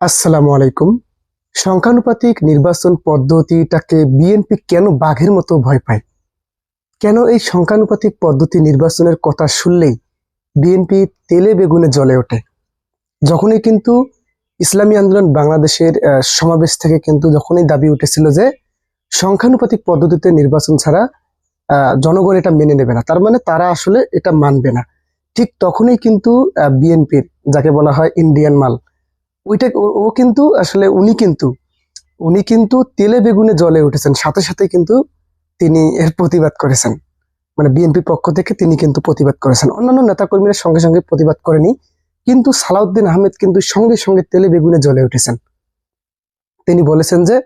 আসসালামু আলাইকুম। সংখ্যানুপাতিক নির্বাচন পদ্ধতিটাকে বিএনপি কেন বাঘের মতো ভয় পায়? কেন এই সংখ্যানুপাতিক পদ্ধতি নির্বাচনের কথা শুনলেই বিএনপি তেলে বেগুনে জ্বলে ওঠে? যখনই কিন্তু ইসলামী আন্দোলন বাংলাদেশের সমাবেশ থেকে কিন্তু যখনই দাবি উঠেছিল যে সংখ্যানুপাতিক পদ্ধতিতে নির্বাচন ছাড়া জনগণ এটা মেনে নেবে না, তার মানে তারা আসলে এটা মানবে না। ঠিক তখনই কিন্তু বিএনপির, যাকে বলা হয় ইন্ডিয়ান মাল ওইটা ও- কিন্তু আসলে উনি কিন্তু উনি কিন্তু তেলে বেগুনে জ্বলে উঠেছেন। সাথে সাথে কিন্তু তিনি এর প্রতিবাদ করেছেন। মানে বিএনপি পক্ষ থেকে তিনি কিন্তু প্রতিবাদ করেছেন। অন্যান্য নেতাকর্মীরা সঙ্গে সঙ্গে প্রতিবাদ করেনি, কিন্তু সালাউদ্দিন আহমেদ কিন্তু সঙ্গে সঙ্গে তেলে বেগুনে জ্বলে উঠেছেন। তিনি বলেছেন যে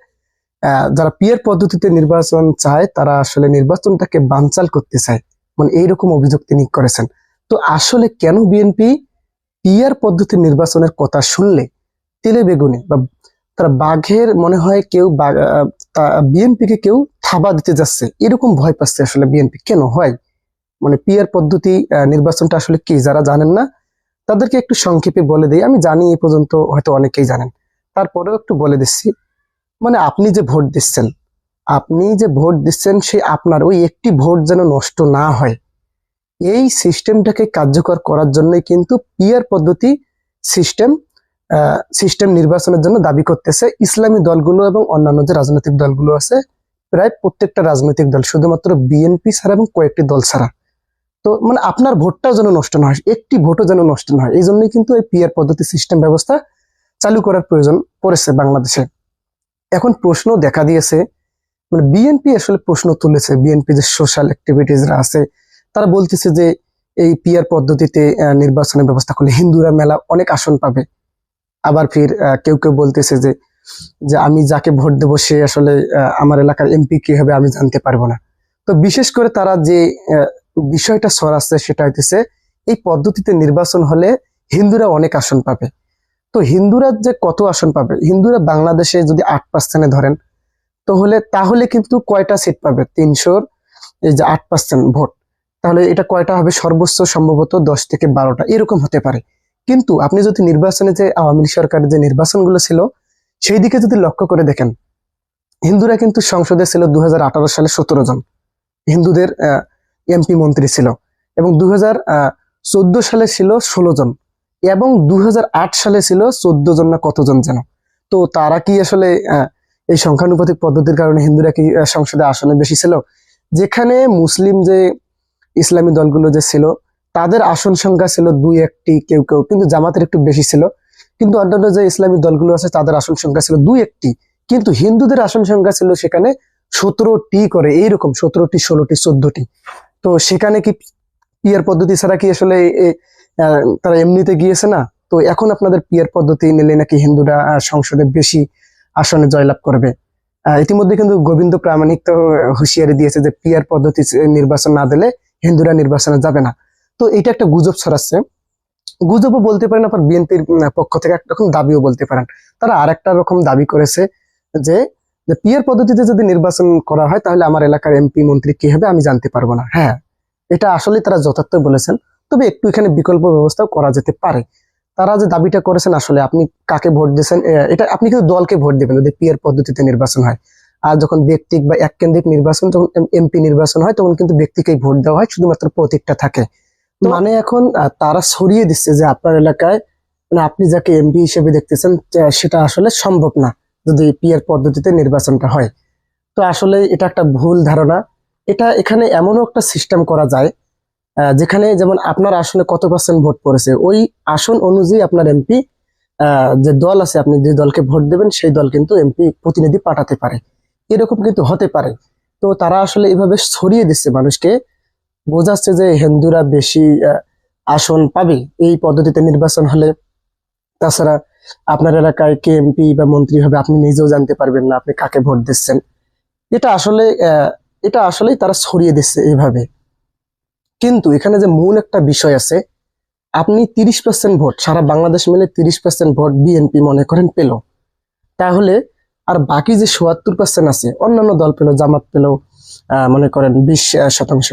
যারা পিয়ার পদ্ধতিতে নির্বাচন চায়, তারা আসলে নির্বাচনটাকে বানচাল করতে চায়। মানে এইরকম অভিযোগ তিনি করেছেন। তো আসলে কেন বিএনপি পিয়ার পদ্ধতির নির্বাচনের কথা শুনলে তেলে বেগুনে বা তারা বাঘের মনে হয় কেউ বিএনপি কে কেউ থাবা দিতে যাচ্ছে। এরকম ভয় পাচ্ছে আসলে বিএনপি কেন? হয়? মানে পিয়ার পদ্ধতি নির্বাচনটা আসলে কি? যারা জানেন না, তাদেরকে একটু সংক্ষেপে বলে দিই। আমি জানি এই পর্যন্ত হয়তো অনেকেই জানেন। তারপরেও একটু বলে দিচ্ছি। মানে আপনি যে ভোট দিচ্ছেন, আপনি যে ভোট দিচ্ছেন, সে আপনার ওই একটি ভোট যেন নষ্ট না হয়। এই সিস্টেমটাকে কার্যকর করার জন্যই কিন্তু পিয়ার পদ্ধতি সিস্টেম সিস্টেম নির্বাচনের জন্য দাবি করতেছে ইসলামী দলগুলো এবং অন্যান্য যে রাজনৈতিক দলগুলো আছে, প্রায় প্রত্যেকটা রাজনৈতিক দল, শুধুমাত্র বিএনপি ছাড়া এবং কয়েকটি দল ছাড়া। তো মানে আপনার ভোটটাও যেন নষ্ট না হয়, একটি ভোটও যেন নষ্ট না হয় এই জন্যই কিন্তু এই পিয়ার পদ্ধতি সিস্টেম ব্যবস্থা চালু করার প্রয়োজন পড়েছে বাংলাদেশে। এখন প্রশ্ন দেখা দিয়েছে মানে বিএনপি আসলে প্রশ্ন তুলেছে বিএনপি যে সোশ্যাল অ্যাক্টিভিটিসরা আছে, তারা বলতেছে যে এই পিয়ার পদ্ধতিতে নির্বাচনের ব্যবস্থা করলে হিন্দুরা মেলা অনেক আসন পাবে। আবার ফির কেউ কেউ বলতেছে যে যে আমি যাকে ভোট দেবো সে আসলে আমার এলাকার এমপি কি হবে আমি জানতে পারব না। তো বিশেষ করে তারা যে বিষয়টা সরাচ্ছে সেটা হইতেছে, এই পদ্ধতিতে নির্বাচন হলে হিন্দুরা অনেক আসন পাবে। তো হিন্দুরা যে কত আসন পাবে? হিন্দুরা বাংলাদেশে যদি আট পার্সেন্টে ধরেন, তাহলে তাহলে কিন্তু কয়টা সিট পাবে? তিনশোর, এই যে আট পার্সেন্ট ভোট। তাহলে এটা কয়টা হবে? সর্বোচ্চ সম্ভবত দশ থেকে বারোটা। এরকম হতে পারে। কিন্তু আপনি যদি নির্বাচনে যে আওয়ামী লীগ সরকারের যে নির্বাচনগুলো ছিল, সেই দিকে যদি লক্ষ্য করে দেখেন, হিন্দুরা কিন্তু সংসদে ছিল দু হাজার আঠারো সালে সতেরো জন। হিন্দুদের এমপি মন্ত্রী ছিল এবং দু সালে ছিল ষোলো জন এবং দু হাজার আট সালে ছিল চোদ্দ জন না কতজন যেন। তো তারা কি আসলে এই সংখ্যানুপাতিক পদ্ধতির কারণে হিন্দুরা কি সংসদে আসনে বেশি ছিল? যেখানে মুসলিম যে ইসলামী দলগুলো যে ছিল তাদের আসন সংখ্যা ছিল দুই, একটি, কেউ কেউ। কিন্তু জামাতের একটু বেশি ছিল। কিন্তু অন্যান্য যে ইসলামী দলগুলো আছে, তাদের আসন সংখ্যা ছিল দুই, একটি। কিন্তু হিন্দুদের আসন সংখ্যা ছিল সেখানে সতেরোটি করে, এইরকম সতেরোটি, ষোলোটি, চোদ্দটি। তো সেখানে কি পিয়ার পদ্ধতি ছাড়া কি আসলে তারা এমনিতে গিয়েছে না? তো এখন আপনাদের পিয়ার পদ্ধতি নিলে নাকি হিন্দুরা সংসদে বেশি আসনে জয়লাভ করবে। ইতিমধ্যে কিন্তু গোবিন্দ প্রামাণিক তো হুঁশিয়ারি দিয়েছে যে পিয়ার পদ্ধতি নির্বাচন না দিলে হিন্দুরা নির্বাচনে যাবে না। তো এটা একটা গুজব ছড়াচ্ছে। গুজবও বলতে পারেন আবার বিএনপির পক্ষ থেকে একরকম দাবিও বলতে পারেন। তারা আর একটা রকম দাবি করেছে যে পিয়ার পদ্ধতিতে যদি নির্বাচন করা হয়, তাহলে আমার এলাকার এমপি, মন্ত্রী কি হবে আমি জানতে পারব না। হ্যাঁ এটা আসলে তারা যথার্থ বলেছেন। তবে একটু এখানে বিকল্প ব্যবস্থাও করা যেতে পারে। তারা যে দাবিটা করেছেন আসলে আপনি কাকে ভোট দিয়েছেন এটা আপনি কিন্তু দলকে ভোট দেবেন যদি পিয়ার পদ্ধতিতে নির্বাচন হয়। আর যখন ব্যক্তিক বা এক কেন্দ্রিক নির্বাচন, যখন এমপি নির্বাচন হয়, তখন কিন্তু ব্যক্তিকেই ভোট দেওয়া হয়, শুধুমাত্র প্রতীকটা থাকে। মানে এখন তারা ছড়িয়ে দিচ্ছে যে আপনার এলাকায় মানে আপনি যাকে এমপি হিসেবে দেখতেছেন সেটা আসলে সম্ভব না যদি পিয়ার পদ্ধতিতে নির্বাচনটা হয়। তো আসলে এটা একটা ভুল ধারণা। এটা এখানে এমনও একটা সিস্টেম করা যায় যেখানে যেমন আপনার আসনে কত পার্সেন্ট ভোট পড়েছে, ওই আসন অনুযায়ী আপনার এমপি যে দল আছে, আপনি যে দলকে ভোট দেবেন, সেই দল কিন্তু এমপি প্রতিনিধি পাঠাতে পারে। এরকম কিন্তু হতে পারে। তো তারা আসলে এভাবে ছড়িয়ে দিচ্ছে মানুষকে বোঝাচ্ছে যে হিন্দুরা বেশি আসন পাবে এই পদ্ধতিতে নির্বাচন হলে। তাছাড়া আপনার এলাকায় কে এমপি বা মন্ত্রী হবে, আপনি নিজেও জানতে পারবেন না আপনি কাকে ভোট দিচ্ছেন। এটা আসলে এটা আসলেই তারা ছড়িয়ে দিচ্ছে এইভাবে। কিন্তু এখানে যে মূল একটা বিষয় আছে, আপনি তিরিশ পার্সেন্ট ভোট, সারা বাংলাদেশ মিলে তিরিশ পার্সেন্ট ভোট বিএনপি মনে করেন পেল। তাহলে আর বাকি যে চুয়াত্তর পার্সেন্ট আছে, অন্যান্য দল পেল, জামাত পেল মনে করেন বিশ শতাংশ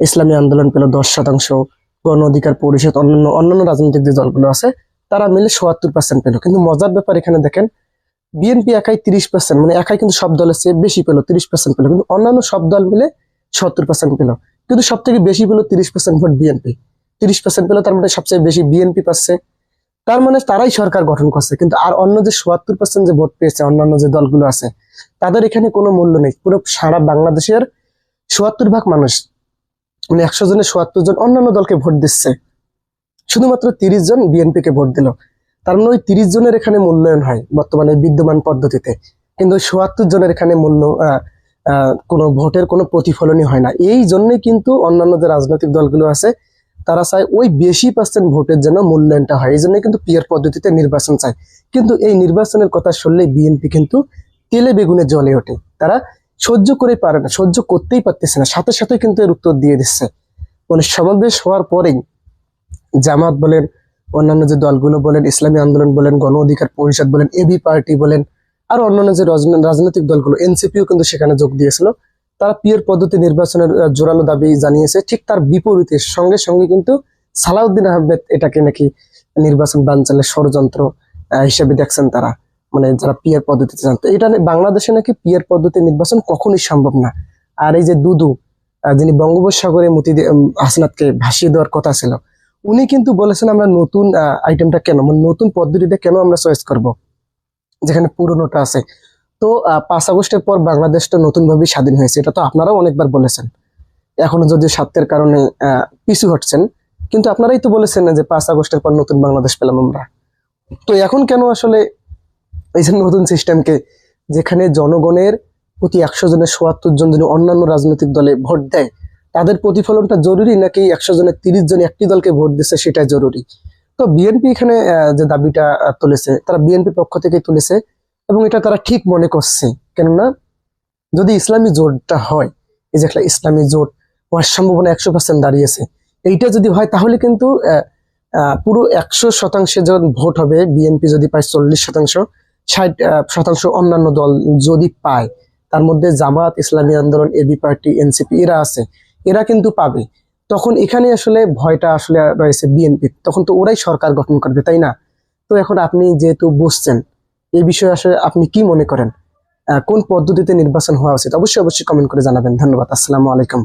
ইসলামী আন্দোলন পেল দশ শতাংশ, গণ অধিকার পরিষদ, অন্যান্য অন্যান্য রাজনৈতিক যে দলগুলো আছে, তারা মিলে সোয়াত্তর পার্সেন্ট পেল। কিন্তু মজার ব্যাপার এখানে দেখেন, বিএনপি একাই তিরিশ পার্সেন্ট মানে একাই কিন্তু সব দলের চেয়ে বেশি পেল, তিরিশ পার্সেন্ট পেল। কিন্তু অন্যান্য সব দল মিলে সত্তর পার্সেন্ট পেল। কিন্তু সব থেকে বেশি পেল তিরিশ পার্সেন্ট ভোট বিএনপি। তিরিশ পার্সেন্ট পেল তার মানে সবচেয়ে বেশি বিএনপি পাচ্ছে। তার মানে তারাই সরকার গঠন করছে, কিন্তু আর অন্য যে সোয়াত্তর পার্সেন্ট যে ভোট পেয়েছে, অন্যান্য যে দলগুলো আছে, তাদের এখানে কোনো মূল্য নেই। পুরো সারা বাংলাদেশের সোয়াত্তর ভাগ মানুষ মানে একশো জনের সোয়াত্তর জন অন্যান্য দলকে ভোট দিচ্ছে। শুধুমাত্র তিরিশ জন বিএনপি কে ভোট দিল। তার মানে ওই তিরিশ জনের এখানে মূল্যায়ন হয় বর্তমানে বিদ্যমান পদ্ধতিতে। কিন্তু সোয়াত্তর জনের এখানে মূল্য কোনো ভোটের কোনো প্রতিফলনই হয় না। এই জন্যই কিন্তু অন্যান্য যে রাজনৈতিক দলগুলো আছে, তারা চায় ওই বেশি পার্সেন্ট ভোটের জন্য মূল্যায়নটা হয়। এই জন্য কিন্তু পিয়ার পদ্ধতিতে নির্বাচন চায়। কিন্তু এই নির্বাচনের কথা শুনলে বিএনপি কিন্তু তেলে বেগুনে জ্বলে ওঠে। তারা সহ্য করে পারে না, সহ্য করতেই পারতেছে না। সাথে সাথে কিন্তু এর উত্তর দিয়ে দিচ্ছে। মানে সমাবেশ হওয়ার পরেই জামাত বলেন, অন্যান্য যে দলগুলো বলেন, ইসলামী আন্দোলন বলেন, গণ অধিকার পরিষদ বলেন এবি পার্টি বলেন, আর অন্যান্য যে রাজনৈতিক দলগুলো এনসিপিও কিন্তু সেখানে যোগ দিয়েছিল। তারা পিয়ার পদ্ধতি নির্বাচনের জোরালো দাবি জানিয়েছে। ঠিক তার বিপরীতে সঙ্গে সঙ্গে কিন্তু সালাউদ্দিন আহমেদ এটাকে নাকি নির্বাচন বানচালের ষড়যন্ত্র হিসেবে দেখছেন তারা। মানে যারা পিয়ার পদ্ধতিতে জানতো এটা বাংলাদেশে নাকি পিয়ার পদ্ধতি নির্বাচন কখনোই সম্ভব না। আর এই যে দুদু যিনি বঙ্গোপসাগরে মতি হাসনাতকে ভাসিয়ে দেওয়ার কথা ছিল, উনি কিন্তু বলেছেন আমরা নতুন আইটেমটা কেন মানে নতুন পদ্ধতিটা কেন আমরা চয়েস করব, যেখানে পুরনোটা আছে। তো পাঁচ আগস্টের পর বাংলাদেশটা নতুন ভাবে স্বাধীন হয়েছে, এটা তো আপনারাও অনেকবার বলেছেন। এখনও যদি স্বার্থের কারণে পিছু হটছেন, কিন্তু আপনারাই তো বলেছেন যে পাঁচ আগস্টের পর নতুন বাংলাদেশ পেলাম আমরা। তো এখন কেন আসলে এই যে নতুন সিস্টেমকে যেখানে জনগণের প্রতি একশো জনের সোয়াত্তর জন যদি অন্যান্য রাজনৈতিক দলে ভোট দেয়, তাদের প্রতিফলনটা জরুরি নাকি একশো জনের তিরিশ জন একটি দলকে ভোট দিচ্ছে সেটাই জরুরি? তো বিএনপি এখানে যে দাবিটা তুলেছে, তারা বিএনপি পক্ষ থেকে তুলেছে এবং এটা তারা ঠিক মনে করছে। কেননা যদি ইসলামী জোটটা হয়, এই যে একটা ইসলামী জোট হওয়ার সম্ভাবনা একশো পার্সেন্ট দাঁড়িয়েছে, এইটা যদি হয় তাহলে কিন্তু পুরো একশো শতাংশে যখন ভোট হবে বিএনপি যদি পায় চল্লিশ শতাংশ ষাট শতাংশ অন্যান্য দল যদি পায়, তার মধ্যে জামাত ইসলামী আন্দোলন এবি পার্টি এনসিপি এরা আছে। এরা কিন্তু পাবে। তখন এখানে আসলে ভয়টা আসলে রয়েছে বিএনপি, তখন তো ওরাই সরকার গঠন করবে, তাই না? তো এখন আপনি যেহেতু বসছেন এই বিষয়ে আসলে আপনি কি মনে করেন? কোন পদ্ধতিতে নির্বাচন হওয়া উচিত? অবশ্যই অবশ্যই কমেন্ট করে জানাবেন। ধন্যবাদ, আসসালামু আলাইকুম।